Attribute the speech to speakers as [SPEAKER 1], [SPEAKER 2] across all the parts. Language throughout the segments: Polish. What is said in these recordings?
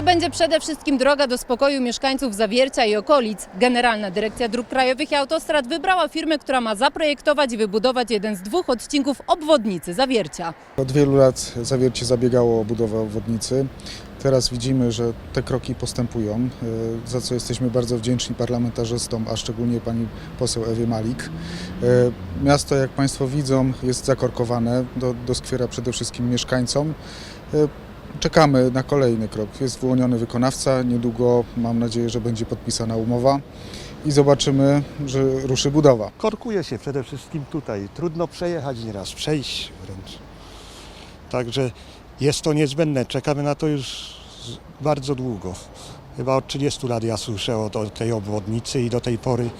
[SPEAKER 1] To będzie przede wszystkim droga do spokoju mieszkańców Zawiercia i okolic. Generalna Dyrekcja Dróg Krajowych i Autostrad wybrała firmę, która ma zaprojektować i wybudować jeden z dwóch odcinków obwodnicy Zawiercia.
[SPEAKER 2] Od wielu lat Zawiercie zabiegało o budowę obwodnicy. Teraz widzimy, że te kroki postępują, e, za co jesteśmy bardzo wdzięczni parlamentarzystom, a szczególnie pani poseł Ewie Malik. E, Miasto, jak Państwo widzą, jest zakorkowane, do, doskwiera przede wszystkim mieszkańcom. Czekamy na kolejny krok. Jest wyłoniony wykonawca, niedługo mam nadzieję, że będzie podpisana umowa i zobaczymy, że ruszy budowa.
[SPEAKER 3] korkuje się przede wszystkim tutaj. Trudno przejechać nieraz, przejść wręcz. Także jest to niezbędne. Czekamy na to już bardzo długo. Chyba od 30 lat ja słyszę o, o tej obwodnicy i do tej pory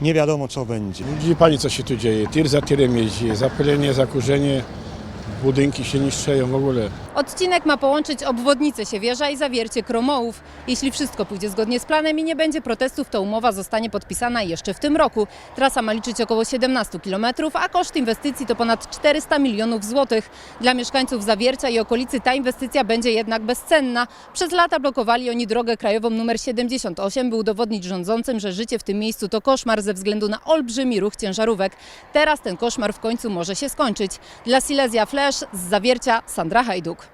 [SPEAKER 3] nie wiadomo co będzie.
[SPEAKER 4] Widzi Pani, co się tu dzieje. Tir za tirem jeździ, zapylenie, zakurzenie, budynki się niszczeją w ogóle.
[SPEAKER 1] Odcinek ma połączyć obwodnicę Siewierza i Zawiercie Kromołów. Jeśli wszystko pójdzie zgodnie z planem i nie będzie protestów, to umowa zostanie podpisana jeszcze w tym roku. Trasa ma liczyć około 17 km, a koszt inwestycji to ponad 400 milionów złotych. Dla mieszkańców Zawiercia i okolicy ta inwestycja będzie jednak bezcenna. Przez lata blokowali oni drogę krajową nr 78, by udowodnić rządzącym, że życie w tym miejscu to koszmar ze względu na olbrzymi ruch ciężarówek. Teraz ten koszmar w końcu może się skończyć. Dla Silesia Flash z Zawiercia Sandra Hajduk.